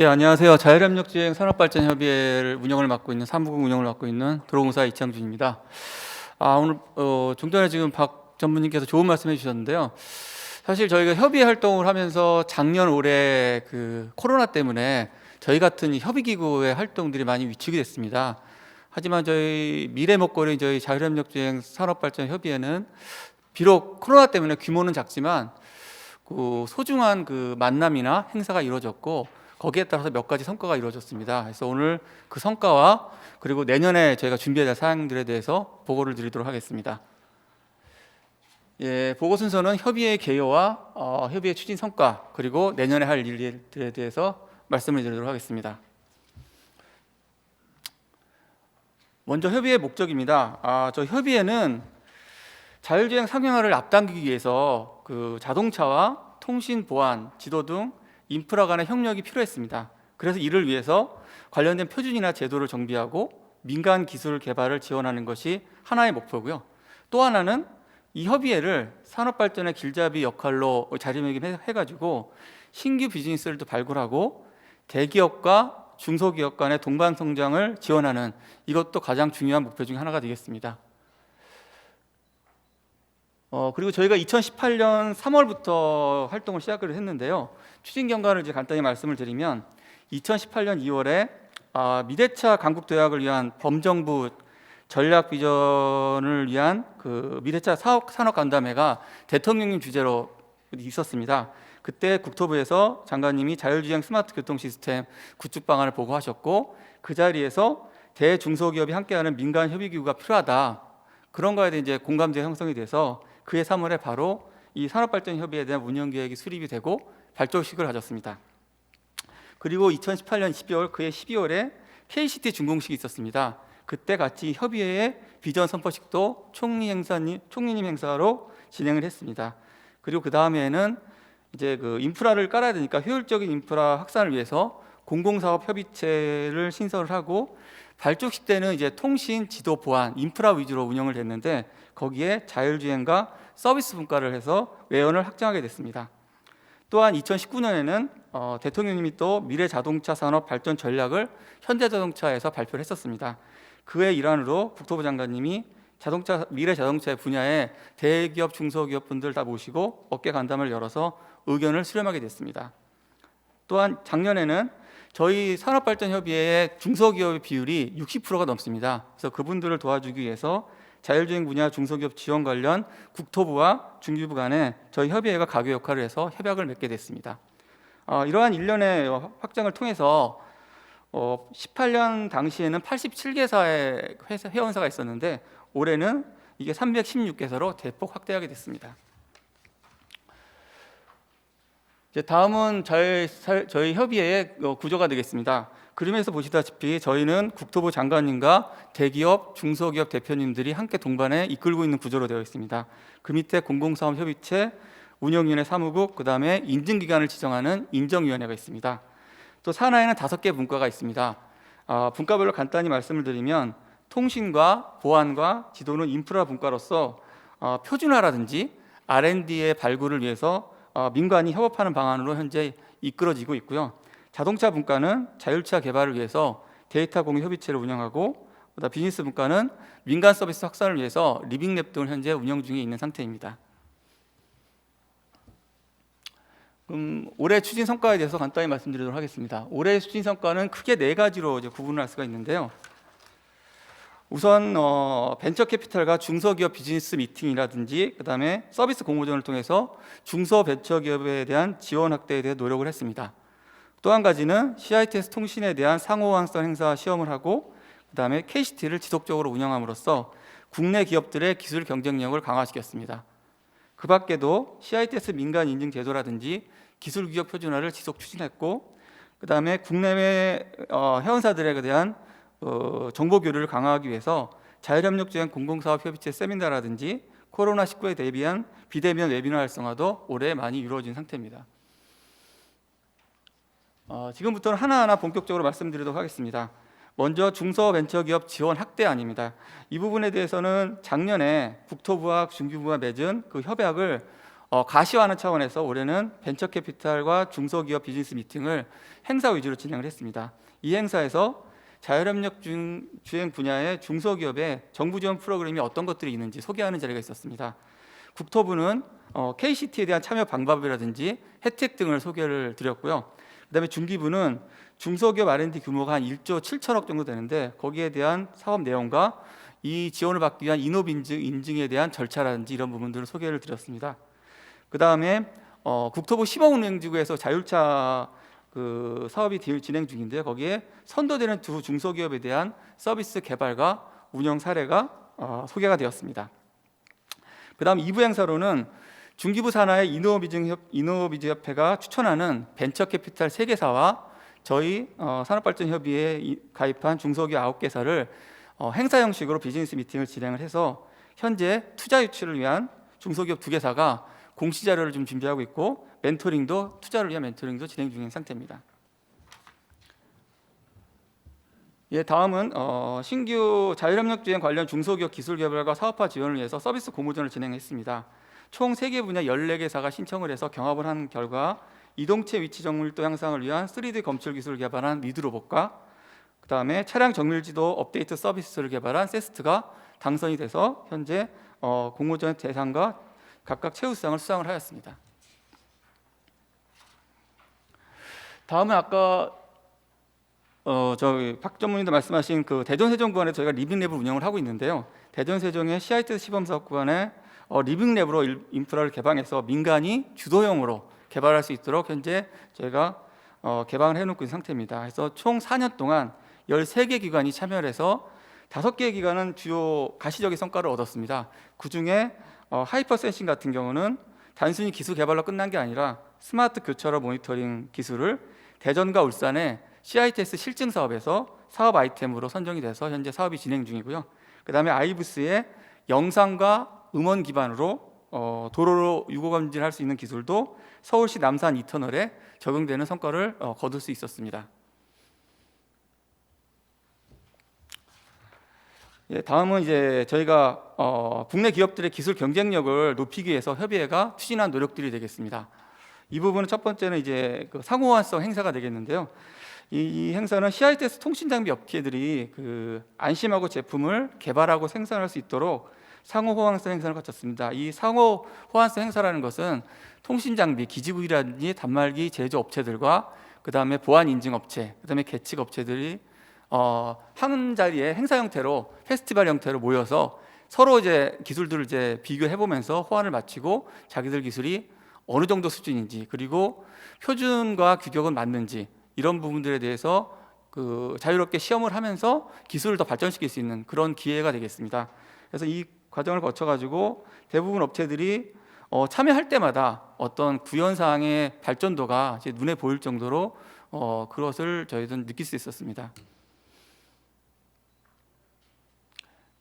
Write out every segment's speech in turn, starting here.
예, 안녕하세요. 자율협력주행 산업발전협의회를 운영을 맡고 있는 사무국 운영을 맡고 있는 도로공사 이창준입니다. 아, 오늘 어, 좀 전에 지금 박 전무님께서 좋은 말씀해 주셨는데요. 사실 저희가 협의 활동을 하면서 작년 올해 그 코로나 때문에 저희 같은 이 협의 기구의 활동들이 많이 위축이 됐습니다. 하지만 저희 미래 먹거리 저희 자율협력주행 산업발전협의회는 비록 코로나 때문에 규모는 작지만 그 소중한 그 만남이나 행사가 이루어졌고 거기에 따라서 몇 가지 성과가 이루어졌습니다. 그래서 오늘 그 성과와 그리고 내년에 저희가 준비해야 될 사항들에 대해서 보고를 드리도록 하겠습니다. 예, 보고 순서는 협의회 개요와 어, 협의회 추진 성과 그리고 내년에 할 일들에 대해서 말씀을 드리도록 하겠습니다. 먼저 협의회 목적입니다. 아, 저 협의회는 자율주행 상용화를 앞당기기 위해서 그 자동차와 통신 보안, 지도 등 인프라 간의 협력이 필요했습니다. 그래서 이를 위해서 관련된 표준이나 제도를 정비하고 민간 기술 개발을 지원하는 것이 하나의 목표고요. 또 하나는 이 협의회를 산업 발전의 길잡이 역할로 자리매김해가지고 신규 비즈니스를 또 발굴하고 대기업과 중소기업 간의 동반 성장을 지원하는 이것도 가장 중요한 목표 중 하나가 되겠습니다. 어, 그리고 저희가 2018년 3월부터 활동을 시작을 했는데요. 추진 경과를 이제 간단히 말씀을 드리면 2018년 2월에 아, 미래차 강국 도약을 위한 범정부 전략 비전을 위한 그 미래차 사업 산업 간담회가 대통령님 주제로 있었습니다. 그때 국토부에서 장관님이 자율주행 스마트 교통 시스템 구축 방안을 보고하셨고 그 자리에서 대중소기업이 함께하는 민간 협의기구가 필요하다. 그런 거에 대해 이제 공감대 형성이 돼서 그해 3월에 바로 이 산업발전협의회에 대한 운영 계획이 수립이 되고 발족식을 가졌습니다. 그리고 2018년 12월 그해 12월에 KCT 준공식이 있었습니다. 그때 같이 협의회의 비전 선포식도 총리 행사님 총리님 행사로 진행을 했습니다. 그리고 그 다음에는 이제 그 인프라를 깔아야 되니까 효율적인 인프라 확산을 위해서 공공사업 협의체를 신설을 하고 발족식 때는 이제 통신, 지도, 보안, 인프라 위주로 운영을 했는데 거기에 자율주행과 서비스 분과를 해서 외연을 확장하게 됐습니다. 또한 2019년에는 어, 대통령님이 또 미래 자동차 산업 발전 전략을 현대자동차에서 발표를 했었습니다. 그의 일환으로 국토부 장관님이 자동차 미래 자동차 분야에 대기업 중소기업 분들 다 모시고 어깨 간담을 열어서 의견을 수렴하게 됐습니다. 또한 작년에는 저희 산업발전협의회의 중소기업의 비율이 60%가 넘습니다. 그래서 그분들을 도와주기 위해서 자율주행 분야 중소기업 지원 관련 국토부와 중기부 간에 저희 협의회가 가교 역할을 해서 협약을 맺게 됐습니다. 어, 이러한 일련의 확장을 통해서 어, 18년 당시에는 87개사의 회사, 회원사가 있었는데 올해는 이게 316개사로 대폭 확대하게 됐습니다. 이제 다음은 저희, 저희 협의회의 어, 구조가 되겠습니다. 그림에서 보시다시피 저희는 국토부 장관님과 대기업, 중소기업 대표님들이 함께 동반해 이끌고 있는 구조로 되어 있습니다. 그 밑에 공공사업 협의체, 운영위원회 사무국, 그 다음에 인증기관을 지정하는 인정위원회가 있습니다. 또 산하에는 다섯 개 분과가 있습니다. 어, 분과별로 간단히 말씀을 드리면 통신과 보안과 지도는 인프라 분과로서 어, 표준화라든지 R&D의 발굴을 위해서 어, 민관이 협업하는 방안으로 현재 이끌어지고 있고요. 자동차 분과는 자율차 개발을 위해서 데이터 공유 협의체를 운영하고 그다음 비즈니스 분과는 민간 서비스 확산을 위해서 리빙랩 등을 현재 운영 중에 있는 상태입니다. 음, 올해 추진 성과에 대해서 간단히 말씀드리도록 하겠습니다. 올해 추진 성과는 크게 네 가지로 이제 구분을 할 수가 있는데요. 우선 어, 벤처 캐피탈과 중소기업 비즈니스 미팅이라든지 그다음에 서비스 공모전을 통해서 중소 벤처 기업에 대한 지원 확대에 대해 노력을 했습니다. 또 한 가지는 CITS 통신에 대한 상호환성 행사 시험을 하고 그다음에 KCT를 지속적으로 운영함으로써 국내 기업들의 기술 경쟁력을 강화시켰습니다. 그 밖에도 CITS 민간 인증 제도라든지 기술 규격 표준화를 지속 추진했고 그다음에 국내외 어, 회원사들에 대한 어, 정보 교류를 강화하기 위해서 자율협력주행 공공사업 협의체 세미나라든지 코로나 19에 대비한 비대면 웨비나 활성화도 올해 많이 이루어진 상태입니다. 어, 지금부터는 하나하나 본격적으로 말씀드리도록 하겠습니다. 먼저 중소벤처기업 지원 확대안입니다. 이 부분에 대해서는 작년에 국토부와 중기부가 맺은 그 협약을 어, 가시화하는 차원에서 올해는 벤처캐피탈과 중소기업 비즈니스 미팅을 행사 위주로 진행을 했습니다. 이 행사에서 자율협력 중, 주행 분야의 중소기업의 정부 지원 프로그램이 어떤 것들이 있는지 소개하는 자리가 있었습니다. 국토부는 어, KCT에 대한 참여 방법이라든지 혜택 등을 소개를 드렸고요. 그다음에 중기부는 중소기업 R&D 규모가 한 1조 7천억 정도 되는데 거기에 대한 사업 내용과 이 지원을 받기 위한 인업 인증, 인증에 대한 절차라든지 이런 부분들을 소개를 드렸습니다. 그 다음에 어, 국토부 시범운행지구에서 자율차 그 사업이 디- 진행 중인데 거기에 선도되는 두 중소기업에 대한 서비스 개발과 운영 사례가 어, 소개가 되었습니다. 그 다음 2부 행사로는 중기부 산하의 이노비즈협, 이노비즈 협회가 추천하는 벤처 캐피탈 세개사와 저희 어, 산업발전협의회에 이- 가입한 중소기업 9개사를 어, 행사 형식으로 비즈니스 미팅을 진행을 해서 현재 투자 유치를 위한 중소기업 두 개사가 공시 자료를 좀 준비하고 있고 멘토링도 투자를 위한 멘토링도 진행 중인 상태입니다. 예, 다음은 어, 신규 자율협력 주행 관련 중소기업 기술 개발과 사업화 지원을 위해서 서비스 공모전을 진행했습니다. 총 3개 분야 14개사가 신청을 해서 경합을 한 결과 이동체 위치 정밀도 향상을 위한 3D 검출 기술을 개발한 리드로봇과 그 다음에 차량 정밀지도 업데이트 서비스를 개발한 세스트가 당선이 돼서 현재 어, 공모전 대상과 각각 최우수상을 수상을 하였습니다. 다음은 아까 어 저기 박 전문님도 말씀하신 그 대전 세종 구간에 저희가 리빙랩을 운영을 하고 있는데요. 대전 세종의 CIT 시범 사업 구간에 어, 리빙랩으로 일- 인프라를 개방해서 민간이 주도형으로 개발할 수 있도록 현재 저희가 어, 개방을 해놓고 있는 상태입니다. 그래서 총 4년 동안 13개 기관이 참여를 해서 5개 기관은 주요 가시적인 성과를 얻었습니다. 그 중에 어, 하이퍼 센싱 같은 경우는 단순히 기술 개발로 끝난 게 아니라 스마트 교차로 모니터링 기술을 대전과 울산의 CITS 실증 사업에서 사업 아이템으로 선정이 돼서 현재 사업이 진행 중이고요. 그다음에 아이브스의 영상과 음원 기반으로 어, 도로로 유고 감지할 수 있는 기술도 서울시 남산 이터널에 적용되는 성과를 어, 거둘 수 있었습니다. 예, 다음은 이제 저희가 어, 국내 기업들의 기술 경쟁력을 높이기 위해서 협의회가 추진한 노력들이 되겠습니다. 이 부분은 첫 번째는 이제 그 상호 호환성 행사가 되겠는데요. 이, 이 행사는 CITS 통신 장비 업체들이 그 안심하고 제품을 개발하고 생산할 수 있도록 상호 호환성 행사를 갖췄습니다. 이 상호 호환성 행사라는 것은 통신 장비, 기지부이라든지 단말기 제조 업체들과 그 다음에 보안 인증 업체, 그 다음에 계측 업체들이 어, 한 자리에 행사 형태로 페스티벌 형태로 모여서 서로 이제 기술들을 이제 비교해 보면서 호환을 마치고 자기들 기술이 어느 정도 수준인지 그리고 표준과 규격은 맞는지 이런 부분들에 대해서 그 자유롭게 시험을 하면서 기술을 더 발전시킬 수 있는 그런 기회가 되겠습니다. 그래서 이 과정을 거쳐 가지고 대부분 업체들이 어, 참여할 때마다 어떤 구현 사항의 발전도가 눈에 보일 정도로 어, 그것을 저희도 느낄 수 있었습니다.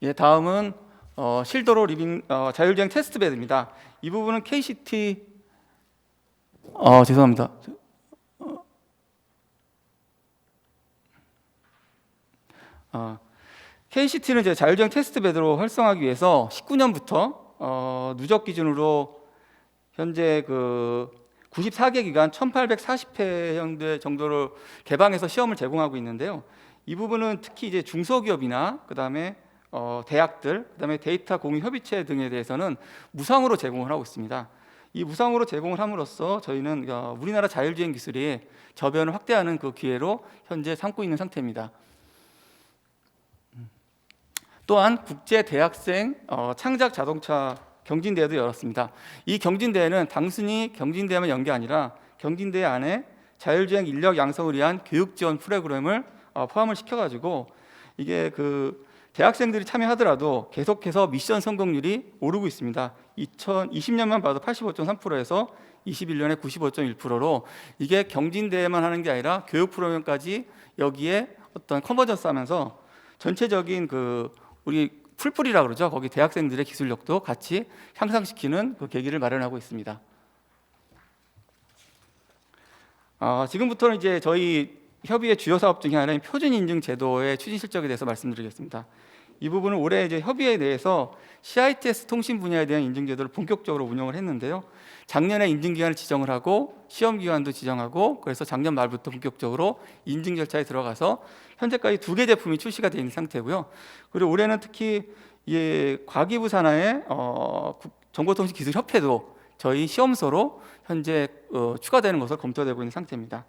예, 다음은 어, 실도로 리빙 어, 자율주행 테스트 베드입니다. 이 부분은 KCT 어, 죄송합니다. 어, KCT는 이제 자율주행 테스트 베드로 활성화하기 위해서 19년부터 어, 누적 기준으로 현재 그 94개 기관 1,840회 정도를 개방해서 시험을 제공하고 있는데요. 이 부분은 특히 이제 중소기업이나 그다음에 어, 대학들, 그다음에 데이터 공유 협의체 등에 대해서는 무상으로 제공을 하고 있습니다. 이 무상으로 제공을 함으로써 저희는 어, 우리나라 자율주행 기술이 저변을 확대하는 그 기회로 현재 삼고 있는 상태입니다. 또한 국제 대학생 어, 창작 자동차 경진대회도 열었습니다. 이 경진대회는 단순히 경진대회만 연 게 아니라 경진대회 안에 자율주행 인력 양성을 위한 교육 지원 프로그램을 어, 포함을 시켜가지고 이게 그 대학생들이 참여하더라도 계속해서 미션 성공률이 오르고 있습니다. 2020년만 봐도 85.3%에서 21년에 95.1%로 이게 경진대회만 하는 게 아니라 교육 프로그램까지 여기에 어떤 컨버전스 하면서 전체적인 그 우리 풀풀이라 그러죠. 거기 대학생들의 기술력도 같이 향상시키는 그 계기를 마련하고 있습니다. 아, 지금부터는 이제 저희 협의회 주요 사업 중에 하나인 표준 인증 제도의 추진 실적에 대해서 말씀드리겠습니다. 이 부분은 올해 이제 협의회에 대해서 CITS 통신 분야에 대한 인증 제도를 본격적으로 운영을 했는데요. 작년에 인증 기간을 지정을 하고 시험 기간도 지정하고 그래서 작년 말부터 본격적으로 인증 절차에 들어가서 현재까지 두 개 제품이 출시가 되어 있는 상태고요. 그리고 올해는 특히 이 과기부 산하의 어, 국- 정보통신기술협회도 저희 시험소로 현재 어, 추가되는 것을 검토되고 있는 상태입니다.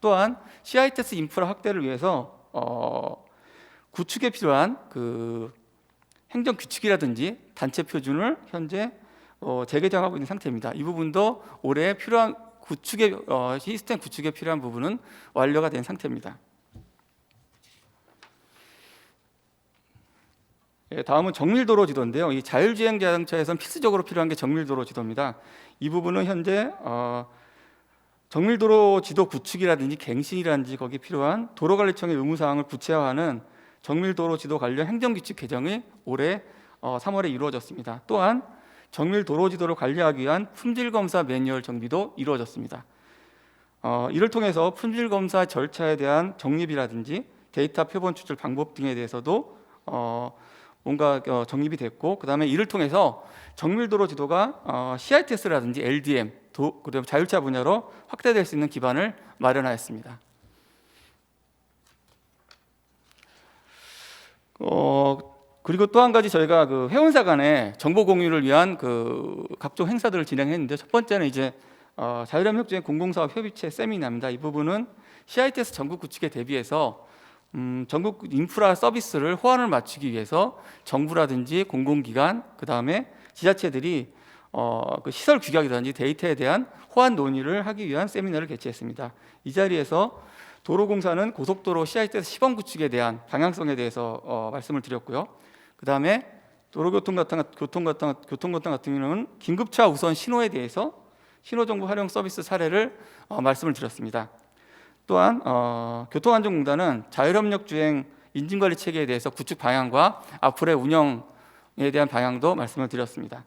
또한 CITS 인프라 확대를 위해서 어, 구축에 필요한 그 행정 규칙이라든지 단체 표준을 현재 어, 재개정하고 있는 상태입니다. 이 부분도 올해 필요한 구축의 어, 시스템 구축에 필요한 부분은 완료가 된 상태입니다. 예, 다음은 정밀도로 지도인데요. 이 자율주행 자동차에선 필수적으로 필요한 게 정밀도로 지도입니다. 이 부분은 현재 어, 정밀도로 지도 구축이라든지 갱신이라든지 거기 필요한 도로관리청의 의무사항을 구체화하는 정밀도로 지도 관련 행정규칙 개정이 올해 어, 3월에 이루어졌습니다. 또한 정밀도로 지도를 관리하기 위한 품질검사 매뉴얼 정비도 이루어졌습니다. 어, 이를 통해서 품질검사 절차에 대한 정립이라든지 데이터 표본 추출 방법 등에 대해서도 어, 뭔가 어, 정립이 됐고 그 다음에 이를 통해서 정밀도로 지도가 어, CITS라든지 LDM 도, 그다음 자율차 분야로 확대될 수 있는 기반을 마련하였습니다. 어, 그리고 또 한 가지 저희가 그 회원사 간의 정보 공유를 위한 그 각종 행사들을 진행했는데 첫 번째는 이제 어, 자율협력주행 공공사업 협의체 세미나입니다. 이 부분은 CITS 전국 구축에 대비해서 음, 전국 인프라 서비스를 호환을 맞추기 위해서 정부라든지 공공기관 그 다음에 지자체들이 어, 그 시설 규격이라든지 데이터에 대한 호환 논의를 하기 위한 세미나를 개최했습니다. 이 자리에서 도로공사는 고속도로 CITS 시범 구축에 대한 방향성에 대해서 어, 말씀을 드렸고요. 그 다음에 도로교통 같은 교통 같은 교통 같은 같은 경우는 긴급차 우선 신호에 대해서 신호정보 활용 서비스 사례를 어, 말씀을 드렸습니다. 또한 어, 교통안전공단은 자율협력 주행 인증관리 체계에 대해서 구축 방향과 앞으로의 운영에 대한 방향도 말씀을 드렸습니다.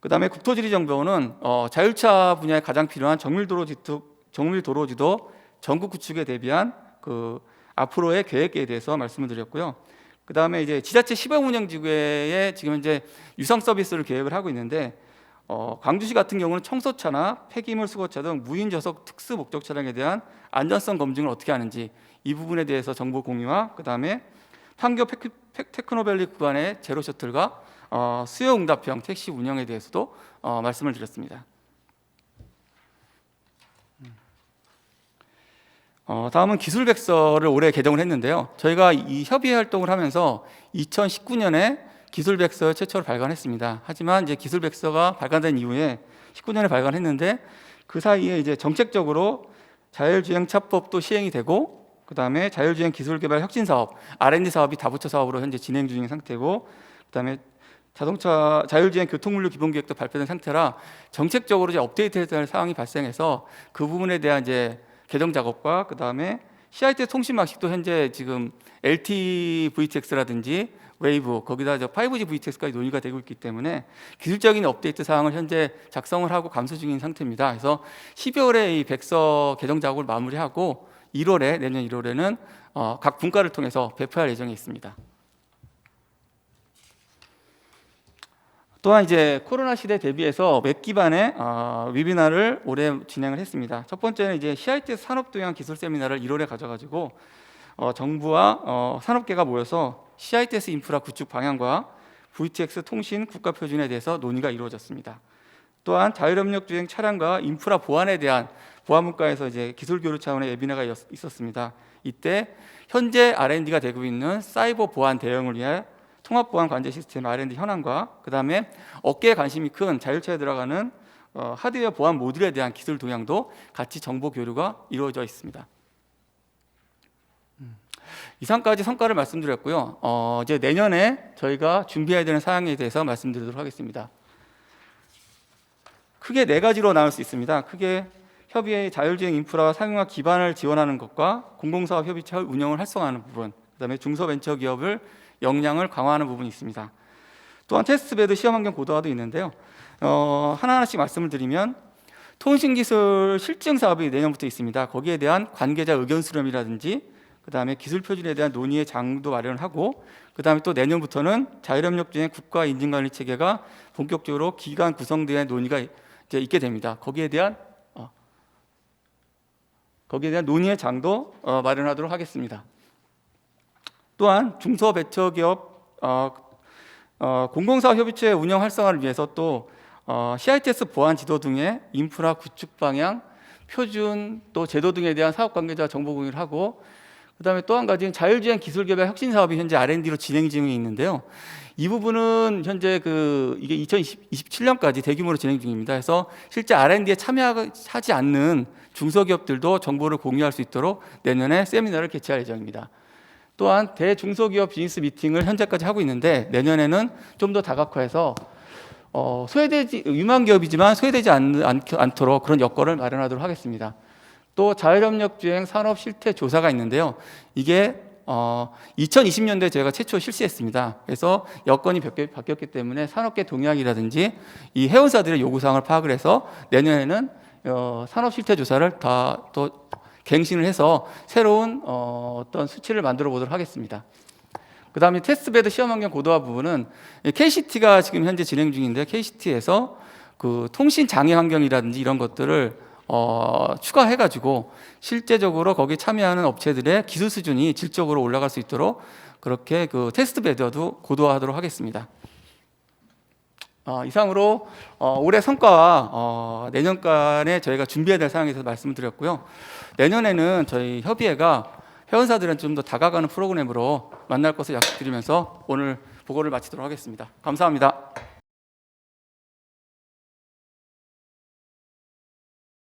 그 다음에 국토지리정보원은 어, 자율차 분야에 가장 필요한 정밀도로 지도 정밀도로 지도 전국 구축에 대비한 그 앞으로의 계획에 대해서 말씀을 드렸고요. 그 다음에 이제 지자체 시범 운영 지구에 지금 이제 유상 서비스를 계획을 하고 있는데 어, 광주시 같은 경우는 청소차나 폐기물 수거차 등 무인 저속 특수 목적 차량에 대한 안전성 검증을 어떻게 하는지 이 부분에 대해서 정보 공유와 그 다음에 판교 페크- 페- 테크노밸리 구간의 제로 셔틀과 어, 수요 응답형 택시 운영에 대해서도 어, 말씀을 드렸습니다. 어, 다음은 기술백서를 올해 개정을 했는데요. 저희가 이 협의 활동을 하면서 2019년에 기술백서 최초로 발간했습니다. 하지만 이제 기술백서가 발간된 이후에 19년에 발간했는데 그 사이에 이제 정책적으로 자율주행 차법도 시행이 되고 그 다음에 자율주행 기술 개발 혁신 사업 R&D 사업이 다부처 사업으로 현재 진행 중인 상태고 그 다음에 자동차 자율주행 교통물류 기본 계획도 발표된 상태라 정책적으로 이제 업데이트해야 될 사항이 발생해서 그 부분에 대한 이제 개정 작업과 그 다음에 CIT 통신 막식도 현재 지금 LT VTX라든지 웨이브 거기다 이제 5G VTX까지 논의가 되고 있기 때문에 기술적인 업데이트 사항을 현재 작성을 하고 감수 중인 상태입니다. 그래서 12월에 이 백서 개정 작업을 마무리하고 1월에 내년 1월에는 어, 각 분과를 통해서 배포할 예정이 있습니다. 또한 이제 코로나 시대 대비해서 웹 기반의 어, 웨비나를 올해 진행을 했습니다. 첫 번째는 이제 CITS 산업도양 기술 세미나를 1월에 가져가지고 어, 정부와 어, 산업계가 모여서 CITS 인프라 구축 방향과 VTX 통신 국가 표준에 대해서 논의가 이루어졌습니다. 또한 자율협력 주행 차량과 인프라 보안에 대한 보안 문과에서 이제 기술 교류 차원의 웨비나가 있었- 있었습니다. 이때 현재 R&D가 되고 있는 사이버 보안 대응을 위해 통합 보안 관제 시스템 R&D 현황과 그 다음에 업계에 관심이 큰 자율차에 들어가는 어, 하드웨어 보안 모듈에 대한 기술 동향도 같이 정보 교류가 이루어져 있습니다. 음, 이상까지 성과를 말씀드렸고요. 어, 이제 내년에 저희가 준비해야 되는 사항에 대해서 말씀드리도록 하겠습니다. 크게 네 가지로 나눌 수 있습니다. 크게 협의회 자율주행 인프라 상용화 기반을 지원하는 것과 공공사업 협의체 운영을 활성화하는 부분, 그다음에 중소벤처기업을 역량을 강화하는 부분이 있습니다. 또한 테스트베드 시험 환경 고도화도 있는데요. 어, 하나하나씩 말씀을 드리면 통신기술 실증 사업이 내년부터 있습니다. 거기에 대한 관계자 의견 수렴이라든지 그다음에 기술 표준에 대한 논의의 장도 마련을 하고 그다음에 또 내년부터는 자율협력 중에 국가 인증 관리 체계가 본격적으로 기관 구성대회 논의가 이제 있게 됩니다. 거기에 대한 어, 거기에 대한 논의의 장도 어, 마련하도록 하겠습니다. 또한 중소벤처기업 어, 어, 공공사업 협의체 운영 활성화를 위해서 또 어, CITS 보안 지도 등의 인프라 구축 방향, 표준 또 제도 등에 대한 사업 관계자 정보 공유를 하고 그다음에 또 한 가지는 자율주행 기술 개발 혁신 사업이 현재 R&D로 진행 중에 있는데요. 이 부분은 현재 그 이게 2027년까지 대규모로 진행 중입니다. 그래서 실제 R&D에 참여하지 않는 중소기업들도 정보를 공유할 수 있도록 내년에 세미나를 개최할 예정입니다. 또한 대중소기업 비즈니스 미팅을 현재까지 하고 있는데 내년에는 좀 더 다각화해서 어, 소외되지 유망 기업이지만 소외되지 않, 않, 않도록 그런 여건을 마련하도록 하겠습니다. 또 자율협력 주행 산업 실태 조사가 있는데요. 이게 어, 2020년도에 저희가 최초 실시했습니다. 그래서 여건이 바뀌- 바뀌었기 때문에 산업계 동향이라든지 이 회원사들의 요구사항을 파악을 해서 내년에는 어, 산업 실태 조사를 다 또 갱신을 해서 새로운 어, 어떤 수치를 만들어 보도록 하겠습니다. 그 다음에 테스트베드 시험 환경 고도화 부분은 KCT가 지금 현재 진행 중인데 KCT에서 그 통신 장애 환경이라든지 이런 것들을 어, 추가해가지고 실제적으로 거기에 참여하는 업체들의 기술 수준이 질적으로 올라갈 수 있도록 그렇게 그 테스트 베드도 고도화하도록 하겠습니다. 어, 이상으로 어, 올해 성과와 어, 내년간에 저희가 준비해야 될 사항에 대해서 말씀을 드렸고요. 내년에는 저희 협의회가 회원사들은 좀 더 다가가는 프로그램으로 만날 것을 약속드리면서 오늘 보고를 마치도록 하겠습니다. 감사합니다.